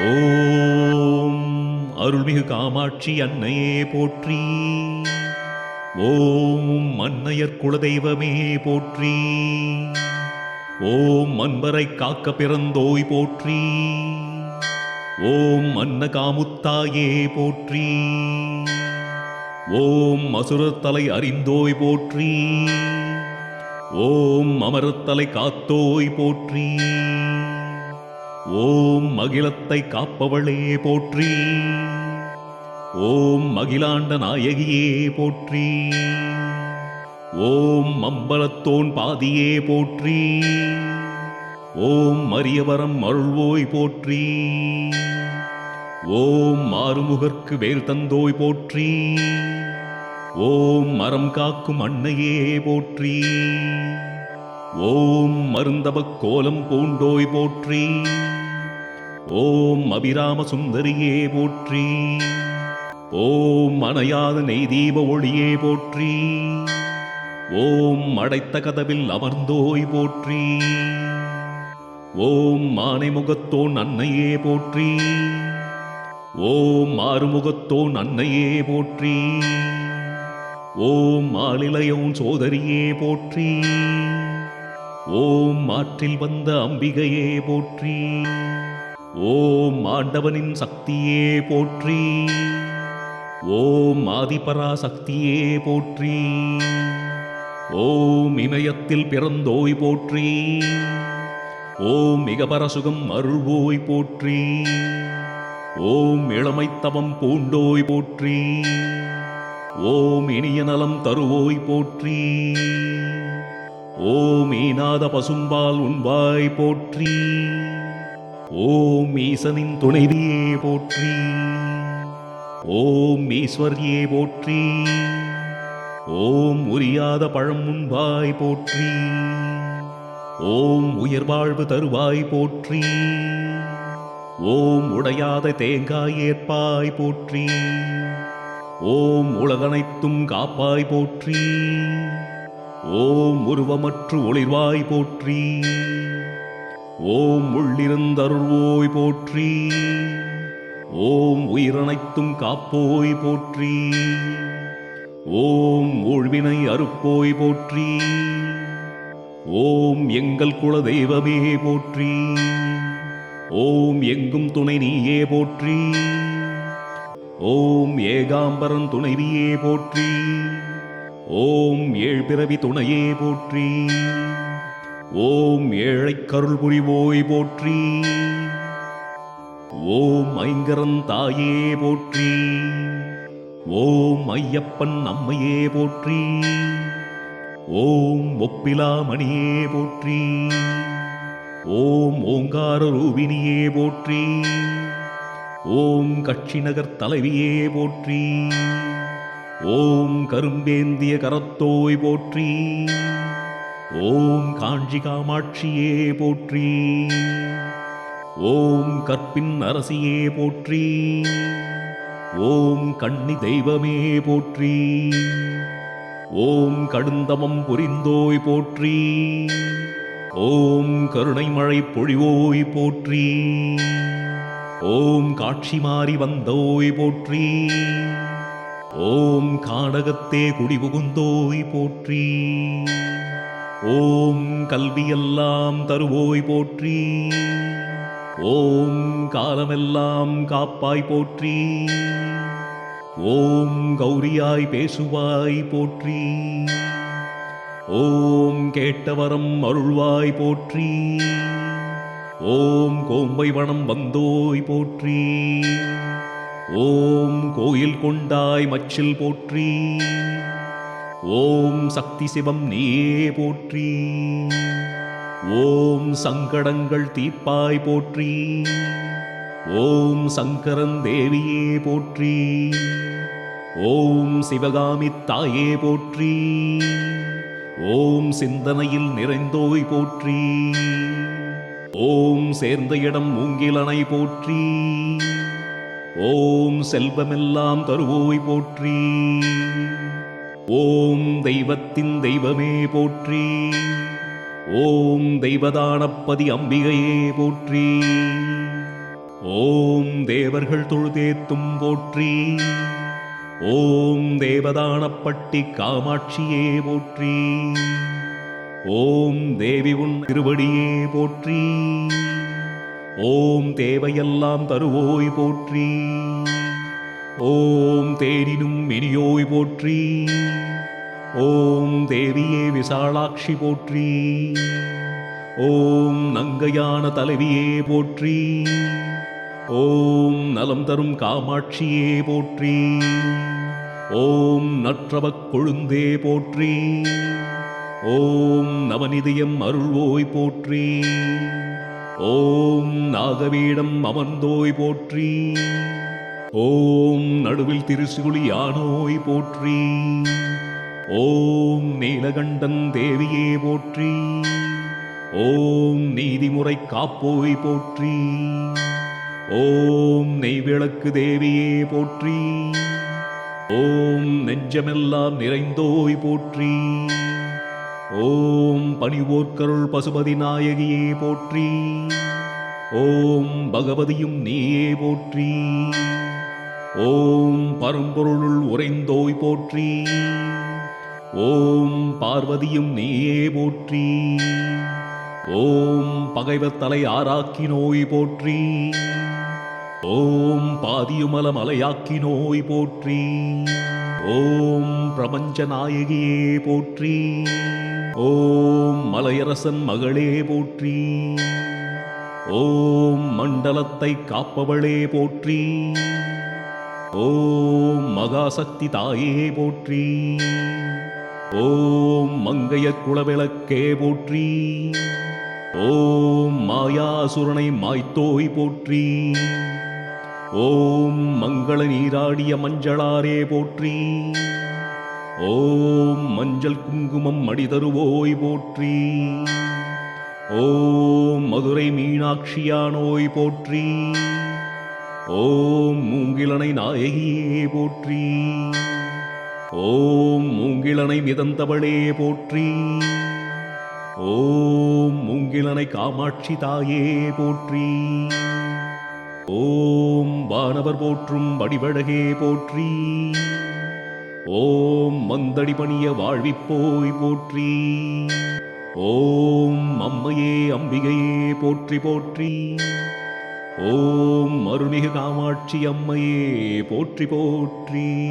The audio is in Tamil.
ஓம் அருள்மிகு காமாட்சி அன்னையே போற்றி. ஓம் அன்னையர் குலதெய்வமே போற்றி. ஓம் அன்பரை காக்க பிறந்தோய் போற்றி. ஓம் அன்ன காமுத்தாயே போற்றி. ஓம் அசுரத்தலை அறிந்தோய் போற்றி. ஓம் அமரத்தலை காத்தோய் போற்றி. ஓம் அகிலத்தை காப்பவளே போற்றி. ஓம் அகிலாண்ட நாயகியே போற்றி. ஓம் அம்பலத்தோன் பாதியே போற்றி. ஓம் அரியவரம் அருள்வோய் போற்றி. ஓம் மாறுமுகர்க்கு வேல் தந்தோய் போற்றி. ஓம் மரம் காக்கும் அன்னையே போற்றி. ஓம் மருந்தபக் கோலம் பூண்டோய் போற்றி. ஓம் அபிராம சுந்தரியே போற்றி. ஓம் அணையாத நெய்தீப ஒளியே போற்றி. ஓம் அடைத்த கதவில் அமர்ந்தோய் போற்றி. ஓம் மானைமுகத்தோன் அன்னையே போற்றி. ஓம் ஆறுமுகத்தோன் அன்னையே போற்றி. ஓம் ஆளிலையோன் சோதரியே போற்றி. ஓம் ஆற்றில் வந்த அம்பிகையே போற்றி. ஓம் ஆண்டவனின் சக்தியே போற்றி. ஓம் ஆதிபரா சக்தியே போற்றி. ஓம் இமயத்தில் பிறந்தோய் போற்றி. ஓம் மிகபரசுகம் அருள்வோய் போற்றி. ஓம் இளமைத்தவம் பூண்டோய் போற்றி. ஓம் இனிய நலம் தருவோய் போற்றி. ஓம் ஈனாத பசும்பால் உண்பாய் போற்றி. ஓம் ஈசனின் துணைவியே போற்றி. ஓம் ஈஸ்வரியே போற்றி. ஓம் உரியாத பழம் உண்பாய் போற்றி. ஓம் உயிர்வாழ்வு தருவாய் போற்றி. ஓம் உடையாத தேங்காய் ஏற்பாய் போற்றி. ஓம் உலகனைத்தும் காப்பாய் போற்றி. ஓம் உருவமற்று ஒளிர்வாய் போற்றி. ஓம் உள்ளிருந்தருள்வோய் போற்றி. ஓம் உயிரனைத்தும் காப்போய் போற்றி. ஓம் ஊழ்வினை அறுப்போய் போற்றி. ஓம் எங்கள் குல தெய்வமே போற்றி. ஓம் எங்கும் துணை நீயே போற்றி. ஓம் ஏகாம்பரன் துணைவியே போற்றி. ஓம் ஏழ் பிறவி துணையே போற்றி. ஓம் ஏழை கருள் புரிவோய் போற்றி. ஓம் ஐங்கரன் தாயே போற்றி. ஓம் ஐயப்பன் அம்மையே போற்றி. ஓம் ஒப்பிலாமணியே போற்றி. ஓம் ஓங்கார ரூபினியே போற்றி. ஓம் கட்சி நகர் தலைவியே போற்றி. ஓம் கரும்பேந்திய கரத்தோய் போற்றி. ஓம் காஞ்சி காமாட்சியே போற்றி. ஓம் கற்பின் அரசியே போற்றி. ஓம் கண்ணி தெய்வமே போற்றி. ஓம் கடுந்தமம் புரிந்தோய் போற்றி. ஓம் கருணை மழை பொழிவோய் போற்றி. ஓம் காட்சி மாறி வந்தோய் போற்றி. ஓம் காடகத்தே குடிபுகுந்தோய் போற்றி. ஓம் கல்வியெல்லாம் தருவோய் போற்றி. ஓம் காலமெல்லாம் காப்பாய் போற்றி. ஓம் கௌரியாய் பேசுவாய் போற்றி. ஓம் கேட்டவரம் அருள்வாய் போற்றி. ஓம் கோம்பை வனம் வந்தோய் போற்றி. ஓம் கோயில் கொண்டாய் மச்சில் போற்றி. ஓம் சக்தி சிவம் நீயே போற்றி. ஓம் சங்கடங்கள் தீப்பாய் போற்றி. ஓம் சங்கரன் தேவியே போற்றி. ஓம் சிவகாமி தாயே போற்றி. ஓம் சிந்தனையில் நிறைந்தோய் போற்றி. ஓம் சேர்ந்த இடம் மூங்கிலனை போற்றி. ஓம் செல்வமெல்லாம் தருவோய் போற்றி. ஓம் தெய்வத்தின் தெய்வமே போற்றி. ஓம் தெய்வதானப்பதி அம்பிகையே போற்றி. ஓம் தேவர்கள் தொழுதேத்தும் போற்றி. ஓம் தேவதானப்பட்டி காமாட்சியே போற்றி. ஓம் தேவி உன் திருவடியே போற்றி. ஓம் தேவையெல்லாம் தருவோய் போற்றி. ஓம் தேனினும் இனியோய் போற்றி. ஓம் தேவியே விசாலாட்சி போற்றி. ஓம் நங்கையான தலைவியே போற்றி. ஓம் நலம் தரும் காமாட்சியே போற்றி. ஓம் நற்றவக் கொழுந்தே போற்றி. ஓம் நவநிதயம் அருள்வோய் போற்றி. ஓம் நாகவீடம் அமர்ந்தோய் போற்றி. ஓம் நடுவில் திருசுகுளியானோய் போற்றி. ஓம் நீலகண்டன் தேவியே போற்றி. ஓம் நீதிமுறை காப்போய் போற்றி. ஓம் நெய்விளக்கு தேவியே போற்றி. ஓம் நெஞ்சமெல்லாம் நிறைந்தோய் போற்றி. ஓம் பணிவோர்க்கருள் பசுபதி நாயகியே போற்றி. ஓம் பகவதியும் நீயே போற்றி. ஓம் பரம்பொருளுள் உறைந்தோய் போற்றி. ஓம் பார்வதியும் நீயே போற்றி. ஓம் பகைவத்தலை ஆராக்கி நோய் போற்றி. ஓம் பாதியுமல மலையாக்கி நோய் போற்றி. ஓம் பிரபஞ்ச நாயகியே போற்றி. ஓம் மலையரசன் மகளே போற்றி. ஓம் மண்டலத்தை காப்பவளே போற்றி. ஓம் மகாசக்தி தாயே போற்றி. ஓம் மங்கைய குளவிளக்கே போற்றி. ஓம் மாயாசுரனை மாய்த்தோய் போற்றி. ஓம் மங்கள நீராடிய மஞ்சளாரே போற்றி. ஓம் மஞ்சள் குங்குமம் மடிதருவோய் போற்றி. ஓம் மதுரை மீனாட்சியானோய் போற்றி. ஓம் மூங்கிலனை நாயகியே போற்றி. ஓம் மூங்கிலனை மிதந்தவளே போற்றி. ஓம் மூங்கிலனை காமாட்சி தாயே போற்றி. ஓம் வானவர் போற்றும் வடிவழகே போற்றி. ஓம் மந்தடி பணிய வாழ்விப்போய் போற்றி. ஓம் அம்மையே அம்பிகையே போற்றி போற்றி. ஓம் அருள்மிகு காமாட்சி அம்மையே போற்றி போற்றி.